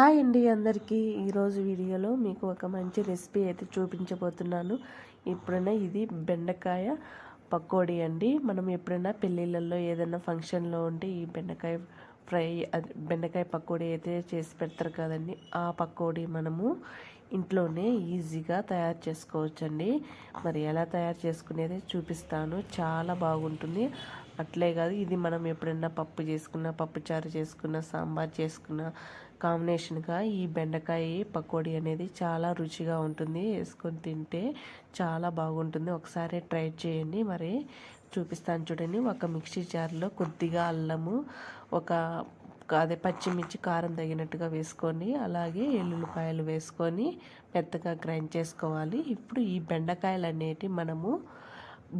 Hi అండి అందరికీ. ఈరోజు వీడియోలో మీకు ఒక మంచి రెసిపీ అయితే చూపించబోతున్నాను. ఎప్పుడైనా ఇది బెండకాయ పకోడీ అండి. మనం ఎప్పుడైనా పెళ్ళిళ్ళల్లో ఏదైనా ఫంక్షన్లో ఉంటే ఈ బెండకాయ ఫ్రై అది బెండకాయ పకోడీ అయితే చేసి పెడతారు కదండి. ఆ పకోడీ మనము ఇంట్లోనే ఈజీగా తయారు చేసుకోవచ్చండి. మరి ఎలా తయారు చేసుకునేది చూపిస్తాను. చాలా బాగుంటుంది. అట్లే కాదు ఇది మనం ఎప్పుడైనా పప్పు చేసుకున్న పప్పుచారు చేసుకున్న సాంబార్ చేసుకున్న కాంబినేషన్గా ఈ బెండకాయ పకోడీ అనేది చాలా రుచిగా ఉంటుంది. వేసుకొని తింటే చాలా బాగుంటుంది. ఒకసారి ట్రై చేయండి. మరి చూపిస్తాను చూడండి. ఒక మిక్సీ జార్లో కొద్దిగా అల్లము ఒక అదే పచ్చిమిర్చి కారం తగినట్టుగా వేసుకొని అలాగే ఎల్లుల్లిపాయలు వేసుకొని మెత్తగా గ్రైండ్ చేసుకోవాలి. ఇప్పుడు ఈ బెండకాయలు అనేటివి మనము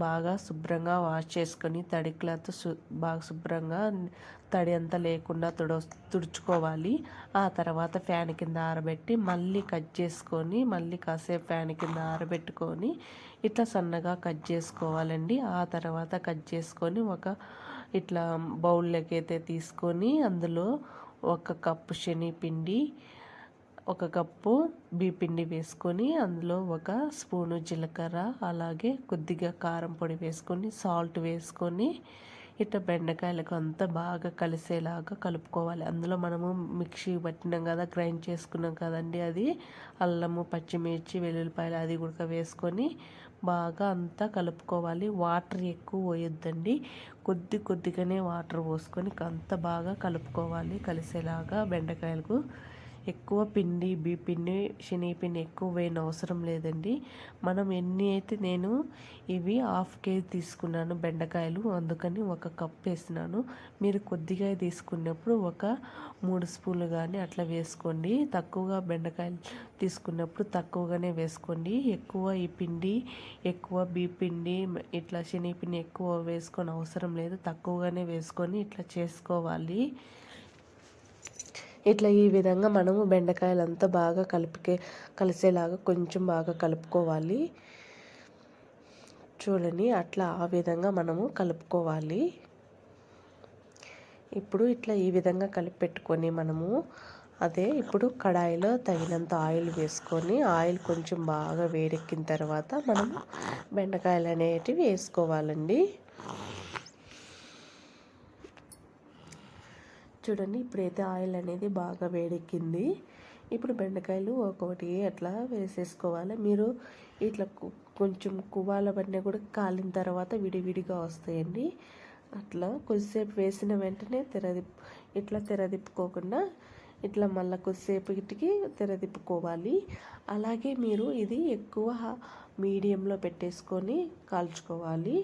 బాగా శుభ్రంగా వాష్ చేసుకొని తడి క్లాత్ బాగా శుభ్రంగా తడి అంతా లేకుండా తుడ తుడుచుకోవాలి. ఆ తర్వాత ఫ్యాన్ కింద ఆరబెట్టి మళ్ళీ కట్ చేసుకొని మళ్ళీ కాసేపు ఫ్యాన్ కింద ఆరబెట్టుకొని ఇట్లా సన్నగా కట్ చేసుకోవాలండి. ఆ తర్వాత కట్ చేసుకొని ఒక ఇట్లా బౌల్లోకి అయితే తీసుకొని అందులో ఒక కప్పు శనగపిండి ఒక కప్పు బీపిండి వేసుకొని అందులో ఒక స్పూను జీలకర్ర అలాగే కొద్దిగా కారం పొడి వేసుకొని సాల్ట్ వేసుకొని ఇట్లా బెండకాయలకు అంతా బాగా కలిసేలాగా కలుపుకోవాలి. అందులో మనము మిక్సీ పట్టినాం కదా గ్రైండ్ చేసుకున్నాం కదండి అది. అల్లము పచ్చిమిర్చి వెల్లుల్లిపాయలు అది కూడా వేసుకొని బాగా అంతా కలుపుకోవాలి. వాటర్ ఎక్కువ పోయొద్దండి. కొద్ది కొద్దిగానే వాటర్ పోసుకొని అంత బాగా కలుపుకోవాలి. కలిసేలాగా బెండకాయలకు ఎక్కువ పిండి బీ పిండి శనగపిండి ఎక్కువ వేయని అవసరం లేదండి. మనం ఎన్ని అయితే నేను ఇవి హాఫ్ కేజీ తీసుకున్నాను బెండకాయలు అందుకని ఒక కప్ వేసినాను. మీరు కొద్దిగా తీసుకున్నప్పుడు ఒక మూడు స్పూన్లు కానీ అట్లా వేసుకోండి. తక్కువగా బెండకాయలు తీసుకున్నప్పుడు తక్కువగానే వేసుకోండి. ఎక్కువ ఈ పిండి ఎక్కువ బీ పిండి ఇట్లా శనగపిండి ఎక్కువ వేసుకొని అవసరం లేదు. తక్కువగానే వేసుకొని ఇట్లా చేసుకోవాలి. ఇట్లా ఈ విధంగా మనము బెండకాయలంతా బాగా కలిపికే కలిసేలాగా కొంచెం బాగా కలుపుకోవాలి. చూడండి అట్లా ఆ విధంగా మనము కలుపుకోవాలి. ఇప్పుడు ఇట్లా ఈ విధంగా కలిపి పెట్టుకొని మనము అదే ఇప్పుడు కడాయిలో తగినంత ఆయిల్ వేసుకొని ఆయిల్ కొంచెం బాగా వేడెక్కిన తర్వాత మనము బెండకాయలు అనేటివి వేసుకోవాలండి. చూడండి ఇప్పుడైతే ఆయిల్ అనేది బాగా వేడెక్కింది. ఇప్పుడు బెండకాయలు ఒక్కొక్కటి అట్లా వేసేసుకోవాలి. మీరు ఇట్లా కొంచెం కువాలవన్నీ కూడా కాలిన తర్వాత విడివిడిగా వస్తాయండి. అట్లా కొద్దిసేపు వేసిన వెంటనే తెరదిప్ ఇట్లా తెరదిప్పుకోకుండా ఇట్లా మళ్ళీ కొద్దిసేపటికి తెరదిప్పుకోవాలి. అలాగే మీరు ఇది ఎక్కువ మీడియంలో పెట్టేసుకొని కాల్చుకోవాలి.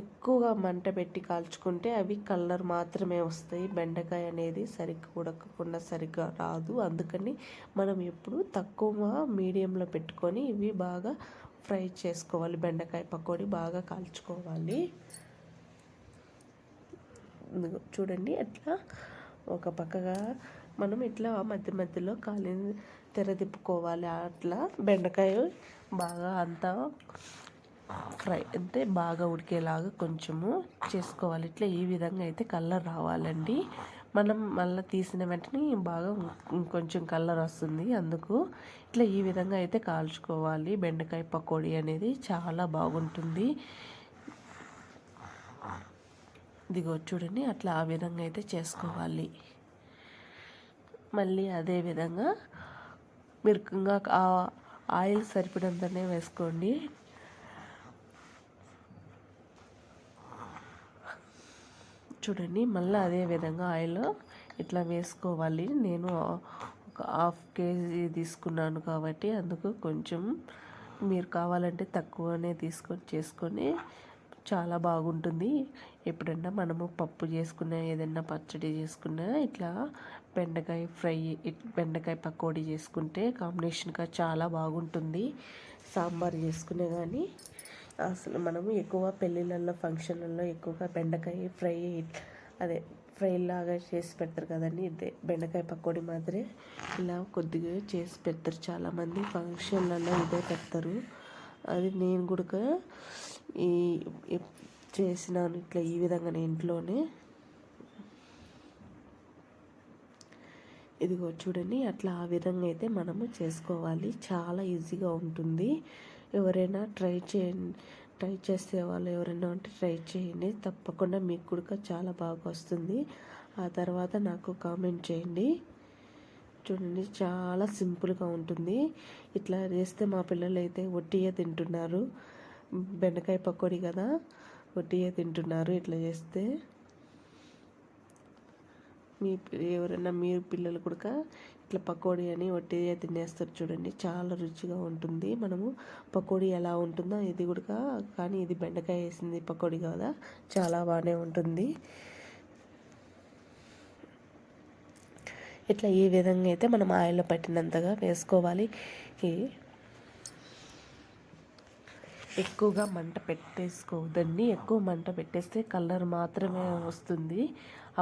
ఎక్కువగా మంట పెట్టి కాల్చుకుంటే అవి కలర్ మాత్రమే వస్తాయి. బెండకాయ అనేది సరిగ్గా ఉడకకుండా సరిగ్గా రాదు. అందుకని మనం ఎప్పుడు తక్కువ మీడియంలో పెట్టుకొని ఇవి బాగా ఫ్రై చేసుకోవాలి. బెండకాయ పకోడీ బాగా కాల్చుకోవాలి. చూడండి అట్లా ఒక పక్కగా మనం ఇట్లా మధ్య మధ్యలో కాలి తెరదిప్పుకోవాలి. అట్లా బెండకాయ బాగా అంతా ఫ్రై అంటే బాగా ఉడికేలాగా కొంచెము చేసుకోవాలి. ఇట్లా ఈ విధంగా అయితే కలర్ రావాలండి. మనం మళ్ళీ తీసిన వెంటనే బాగా కొంచెం కలర్ వస్తుంది అందుకు ఇట్లా ఈ విధంగా అయితే కాల్చుకోవాలి. బెండకాయ పకోడీ అనేది చాలా బాగుంటుంది. ఇదిగో చూడండి అట్లా ఆ విధంగా అయితే చేసుకోవాలి. మళ్ళీ అదే విధంగా మీరు ఆయిల్ సరిపడంతనే వేసుకోండి. చూడండి మళ్ళీ అదే విధంగా ఆయిల్ ఇట్లా వేసుకోవాలి. నేను ఒక హాఫ్ కేజీ తీసుకున్నాను కాబట్టి అందుకు కొంచెం మీరు కావాలంటే తక్కువనే తీసుకొని చేసుకొని చాలా బాగుంటుంది. ఎప్పుడన్నా మనము పప్పు చేసుకున్నా ఏదన్నా పచ్చడి చేసుకున్నా ఇట్లా బెండకాయ ఫ్రై బెండకాయ పకోడీ చేసుకుంటే కాంబినేషన్గా చాలా బాగుంటుంది. సాంబార్ చేసుకునే కానీ అసలు మనము ఎక్కువ పెళ్ళిళ్ళల్లో ఫంక్షన్లలో ఎక్కువగా బెండకాయ ఫ్రై అదే ఫ్రై లాగా చేసి పెడతారు కదండి. ఇదే బెండకాయ పకోడీ మాదిరి ఇలా కొద్దిగా చేసి పెడతారు చాలామంది. ఫంక్షన్లలో ఇదే పెడతారు. అది నేను కూడా ఈ చేసినాను ఇట్లా ఈ విధంగా ఇంట్లోనే. ఇదిగో చూడండి అట్లా ఆ విధంగా అయితే మనము చేసుకోవాలి. చాలా ఈజీగా ఉంటుంది. ఎవరైనా ట్రై చేయండి ట్రై చేసే వాళ్ళు ఎవరైనా ఉంటే ట్రై చేయండి. తప్పకుండా మీకు కూడా చాలా బాగా వస్తుంది. ఆ తర్వాత నాకు కామెంట్ చేయండి. చూడండి చాలా సింపుల్గా ఉంటుంది. ఇట్లా చేస్తే మా పిల్లలు అయితే వట్టియే తింటున్నారు. బెండకాయ పకోడీ కదా వట్టియే తింటున్నారు ఇట్లా చేస్తే. మీ ఎవరైనా మీరు పిల్లలు కూడా ఇట్లా పకోడీ అని వట్టిగా తినేస్తారు చూడండి. చాలా రుచిగా ఉంటుంది. మనము పకోడీ ఎలా ఉంటుందో ఇది కూడా కానీ ఇది బెండకాయ వేసింది పకోడీ కదా చాలా బాగానే ఉంటుంది. ఇట్లా ఈ విధంగా అయితే మనం ఆయిల్లో పట్టినంతగా వేసుకోవాలి. ఎక్కువగా మంట పెట్టేసుకోవద్దండి. ఎక్కువ మంట పెట్టేస్తే కలర్ మాత్రమే వస్తుంది.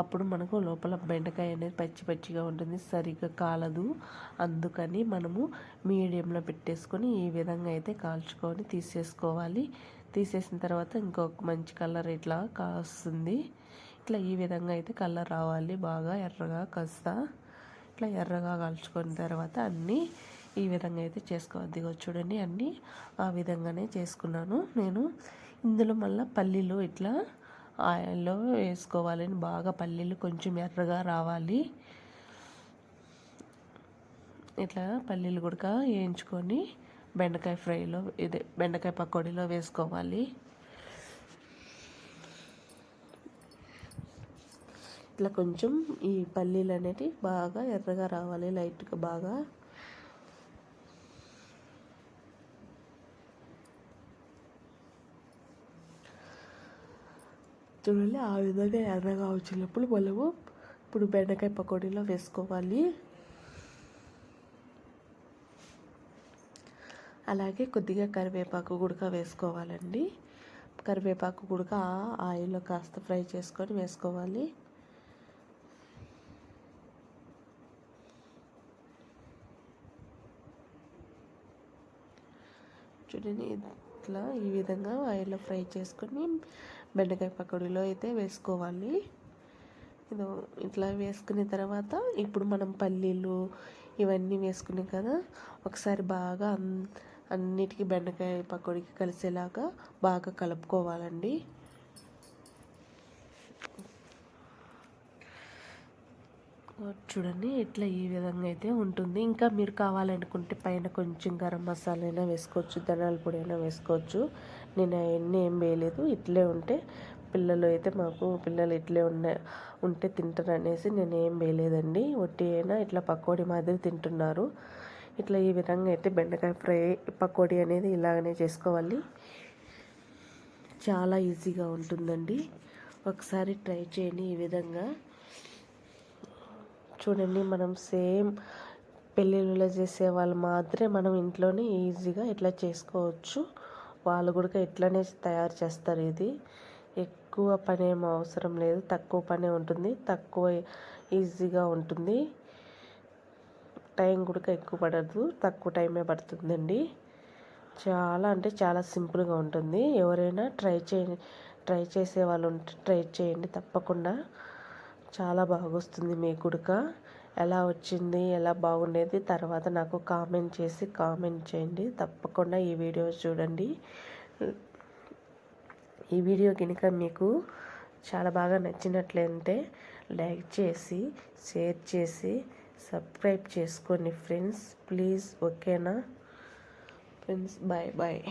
అప్పుడు మనకు లోపల బెండకాయ అనేది పచ్చి పచ్చిగా ఉంటుంది సరిగ్గా కాలదు. అందుకని మనము మీడియంలో పెట్టేసుకొని ఈ విధంగా అయితే కాల్చుకొని తీసేసుకోవాలి. తీసేసిన తర్వాత ఇంకొక మంచి కలర్ ఇట్లా కాస్తుంది. ఇట్లా ఈ విధంగా అయితే కలర్ రావాలి బాగా ఎర్రగా కాస్త. ఇట్లా ఎర్రగా కాల్చుకున్న తర్వాత అన్నీ ఈ విధంగా అయితే చేసుకోవద్ది చూడండి అన్నీ ఆ విధంగానే చేసుకున్నాను నేను. ఇందులో మళ్ళీ పల్లీలు ఇట్లా ఆయిల్లో వేసుకోవాలని బాగా పల్లీలు కొంచెం ఎర్రగా రావాలి. ఇట్లా పల్లీలు కూడా వేయించుకొని బెండకాయ ఫ్రైలో ఇదే బెండకాయ పకోడీలో వేసుకోవాలి. ఇట్లా కొంచెం ఈ పల్లీలు అనేది బాగా ఎర్రగా రావాలి లైట్గా బాగా చూడండి ఆ విధంగా ఎర్రగా వచ్చినప్పుడు మనము ఇప్పుడు బెండకాయ పకోడీలో వేసుకోవాలి. అలాగే కొద్దిగా కరివేపాకు గుడక వేసుకోవాలండి. కరివేపాకు గుడక ఆయిల్లో కాస్త ఫ్రై చేసుకొని వేసుకోవాలి. చూడండి ఇట్లా ఈ విధంగా ఆయిల్లో ఫ్రై చేసుకొని బెండకాయ పకోడీలో అయితే వేసుకోవాలి. ఇది ఇట్లా వేసుకున్న తర్వాత ఇప్పుడు మనం పల్లీలు ఇవన్నీ వేసుకున్నాం కదా ఒకసారి బాగా అన్నిటికీ బెండకాయ పకోడీకి కలిసేలాగా బాగా కలుపుకోవాలండి. చూడండి ఇట్లా ఈ విధంగా అయితే ఉంటుంది. ఇంకా మీరు కావాలనుకుంటే పైన కొంచెం గరం మసాలా అయినా వేసుకోవచ్చు ధనాల పొడి అయినా వేసుకోవచ్చు. నేను అవన్నీ ఏం వేయలేదు. ఇట్లే ఉంటే పిల్లలు అయితే మాకు పిల్లలు ఇట్లే ఉన్న ఉంటే తింటారు అనేసి నేను ఏం వేయలేదండి. ఒట్టి అయినా ఇట్లా పకోడీ మాదిరి తింటున్నారు. ఇట్లా ఈ విధంగా అయితే బెండకాయ ఫ్రై పకోడీ అనేది ఇలాగనే చేసుకోవాలి. చాలా ఈజీగా ఉంటుందండి. ఒకసారి ట్రై చేయండి ఈ విధంగా. చూడండి మనం సేమ్ పెళ్ళిళ్ళలో చేసే వాళ్ళు మాత్రమే మనం ఇంట్లోనే ఈజీగా ఇట్లా చేసుకోవచ్చు. వాళ్ళు కూడా ఇట్లనే తయారు చేస్తారు ఇది. ఎక్కువ పని ఏం అవసరం లేదు. తక్కువ పనే ఉంటుంది. తక్కువ ఈజీగా ఉంటుంది. టైం కూడా ఎక్కువ పడదు. తక్కువ టైమే పడుతుందండి. చాలా అంటే చాలా సింపుల్గా ఉంటుంది. ఎవరైనా ట్రై చేయండి ట్రై చేసే వాళ్ళు ఉంటే ట్రై చేయండి తప్పకుండా. చాలా బాగా వస్తుంది మీ గుడక. ఎలా వచ్చింది ఎలా బాగుండేది తర్వాత నాకు కామెంట్ చేసి కామెంట్ చేయండి. తప్పకుండా ఈ వీడియో చూడండి. ఈ వీడియో కనుక మీకు చాలా బాగా నచ్చినట్లయితే లైక్ చేసి షేర్ చేసి సబ్స్క్రైబ్ చేసుకోండి ఫ్రెండ్స్. ప్లీజ్ ఓకేనా? Friends bye bye.